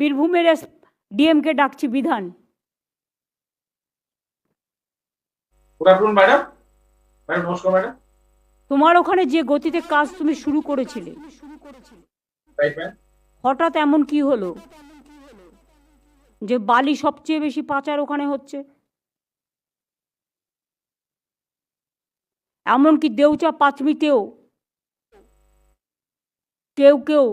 বীরভূমের ডিএমকে ডাকছি বিধান। ম্যাডাম ম্যাডাম নমস্কার ম্যাডাম তোমার ওখানে যে গতিতে কাজ তুমি শুরু করেছিলে। হঠাৎ এমন কি হলো? যে বালি সবচেয়ে বেশি পাচার ওখানে হচ্ছে? এমনকি দেউচা পাঁচমিতেও কেউ কেউ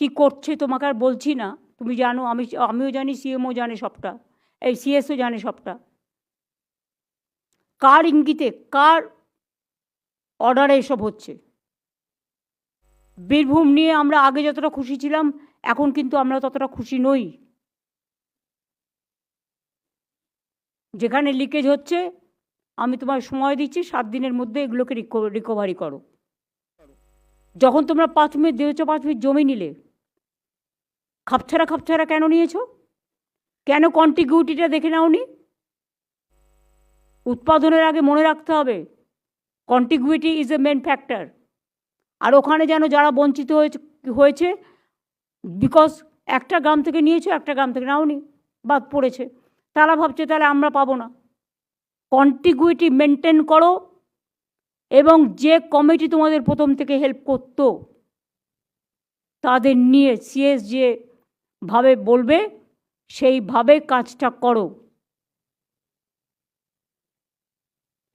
কি করছে তোমাকে আর বলছি না। তুমি জানো, আমি, আমিও জানি, সিএমও জানে সবটা। এই সিএসও জানে সবটা। কার ইঙ্গিতে, কার অর্ডারে এসব হচ্ছে? বীরভূম নিয়ে আমরা আগে যতটা খুশি ছিলাম, এখন কিন্তু আমরা ততটা খুশি নই। যেখানে লিকেজ হচ্ছে, আমি তোমার সময় দিচ্ছি, সাত দিনের মধ্যে এগুলোকে রিকভারি করো। যখন তোমরা পাঁচ মিনিট দিয়েছ পাঁচ মিনিট জমি নিলে খাপছাড়া খাপছাড়া কেন নিয়েছো? কেন কন্টিগুইটিটা দেখে নাওনি? উৎপাদনের আগে মনে রাখতে হবে contiguity is a main factor আর ওখানে যেন যারা বঞ্চিত হয়েছে হয়েছে বিকজ একটা গ্রাম থেকে নিয়েছো, একটা গ্রাম থেকে নাওনি, বাদ পড়েছে। তারা ভাবছে, তাহলে আমরা পাবো না। কন্টিগুইটি মেনটেন করো এবং যে কমিটি তোমাদের প্রথম থেকে হেল্প করতো, তাদের নিয়ে সিএস যে ভাবে বলবে সেইভাবে কাজটা করো।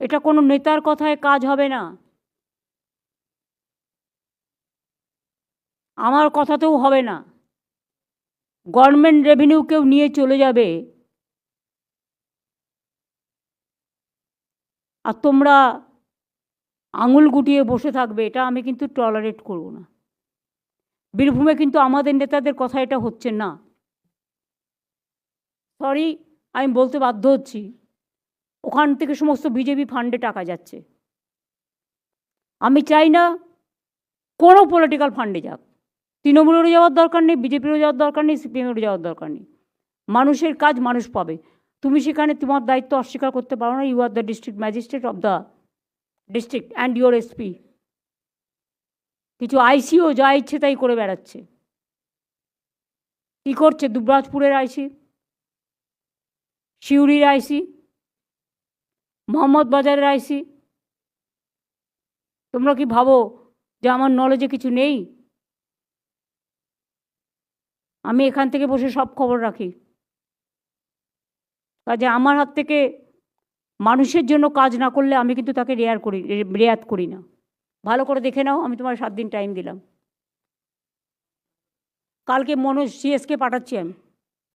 এটা কোনো নেতার কথায় কাজ হবে না। আমার কথাতেও হবে না। গভর্নমেন্ট রেভিনিউ কেউ নিয়ে চলে যাবে। আর তোমরা আঙুল গুটিয়ে বসে থাকবে, এটা আমি কিন্তু টলারেট করব না। বীরভূমে কিন্তু আমাদের নেতাদের কথা এটা হচ্ছে না। সরি আমি বলতে বাধ্য হচ্ছি। ওখান থেকে সমস্ত বিজেপি ফান্ডে টাকা যাচ্ছে। আমি চাই না কোনো পলিটিক্যাল ফান্ডে যাক। তৃণমূলেরও যাওয়ার দরকার নেই, বিজেপিরও যাওয়ার দরকার নেই সিপিএমেরও যাওয়ার দরকার নেই। মানুষের কাজ মানুষ পাবে। তুমি সেখানে তোমার দায়িত্ব অস্বীকার করতে পারো না। You are the district magistrate of the district and your SP কিছু আইসিও যা ইচ্ছে তাই করে বেড়াচ্ছে। কী করছে? দুবরাজপুরের আইসি সিউড়ির আইসি মোহাম্মদ বাজারের আইসি তোমরা কি ভাবো যে আমার নলেজে কিছু নেই? আমি এখান থেকে বসে সব খবর রাখি। কাজে আমার হাত থেকে মানুষের জন্য কাজ না করলে আমি কিন্তু তাকে রেয়ার করি রেয়াত করি না। ভালো করে দেখে নাও, আমি তোমার সাত দিন টাইম দিলাম। কালকে মনোজ সিএসকে পাঠাচ্ছি আমি।